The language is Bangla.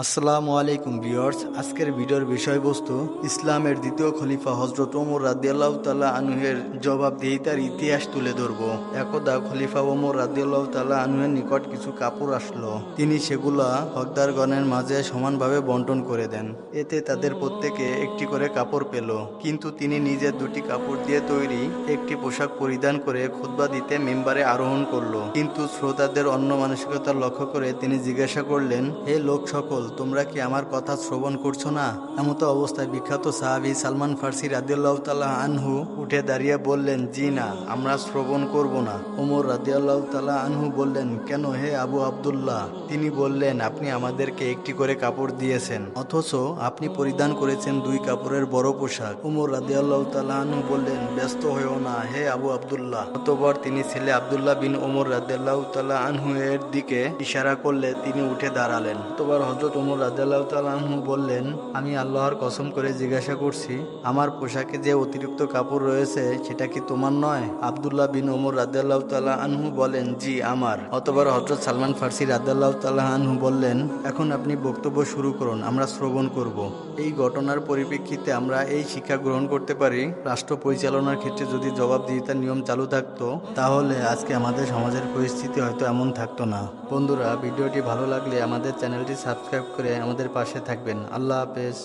আসসালামু আলাইকুম ভিউয়ার্স। আজকের ভিডিওর বিষয়বস্তু, ইসলামের দ্বিতীয় খলিফা হজরত ওমর রাদিয়াল্লাহু তাআলা আনহুয়ের জবাবদিহিতার ইতিহাস তুলে ধরব। একদা খলিফা ওমর রাদিয়াল্লাহু তাআলা আনহুয়ের নিকট কিছু কাপড় আসলো। তিনি সেগুলা হকদারগণের মাঝে সমানভাবে বন্টন করে দেন। এতে তাদের প্রত্যেকে একটি করে কাপড় পেল। কিন্তু তিনি নিজের দুটি কাপড় দিয়ে তৈরি একটি পোশাক পরিধান করে খুতবা দিতে মেম্বারে আরোহণ করল। কিন্তু শ্রোতাদের অন্য মানসিকতা লক্ষ্য করে তিনি জিজ্ঞাসা করলেন, হে লোক সকল তোমরা কি আমার কথা শ্রবণ করছ না? এমতো অবস্থায় বিখ্যাত সাহাবি সালমান ফার্সি রাদিয়াল্লাহ তাল্লাহ আনহু উঠে দাঁড়িয়ে বললেন, জি না, আমরা শ্রবণ করব না। ওমর রাদিয়াল্লাহ তাল্লাহ আনহু বললেন, কেন হে আবু আবদুল্লাহ? তিনি বললেন, আপনি আমাদেরকে একটি করে কাপড় দিয়েছেন, অথচ আপনি পরিধান করেছেন দুই কাপড়ের বড় পোশাক। উমর রাদিয়াল্লাহ তাল্লাহ আনহু বললেন, ব্যস্ত হয়েও না হে আবু আবদুল্লাহ। অতপর তিনি ছেলে আবদুল্লাহ বিন ওমর রাদিয়াল্লাহ তাল্লাহ আনহু এর দিকে ইশারা করলে তিনি উঠে দাঁড়ালেন। অতবার হজরত ওমর রাদিয়াল্লাহ তাল্লাহ আনহু বললেন, আমি আল্লাহর কসম করে জিজ্ঞাসা করছি, আমার পোশাকে যে অতিরিক্ত কাপড় রয়েছে, সেটা কি তোমার নয়? আবদুল্লাহ বিন ওমর রাদিয়াল্লাহ তাল্লাহ আনহু বলেন, জি, আমার। অতবার হজরত সালমান ফার্সি রাদিয়াল্লাহ তাল্লাহ আনহু বললেন, এখন আপনি বক্তব্য শুরু করুন, আমরা শ্রবণ করব। এই ঘটনার পরিপ্রেক্ষিতে আমরা এই শিক্ষা গ্রহণ করতে পারি। রাষ্ট্র পরিচালনার ক্ষেত্রে যদি জবাবদিহিতার নিয়ম চালু থাকতো, তাহলে আজকে আমাদের সমাজের পরিস্থিতি হয়তো এমন থাকতো না। বন্ধুরা, ভিডিওটি ভালো লাগলে আমাদের চ্যানেলটি সাবস্ক্রাইব করে আমাদের পাশে থাকবেন। আল্লাহ হাফেজ।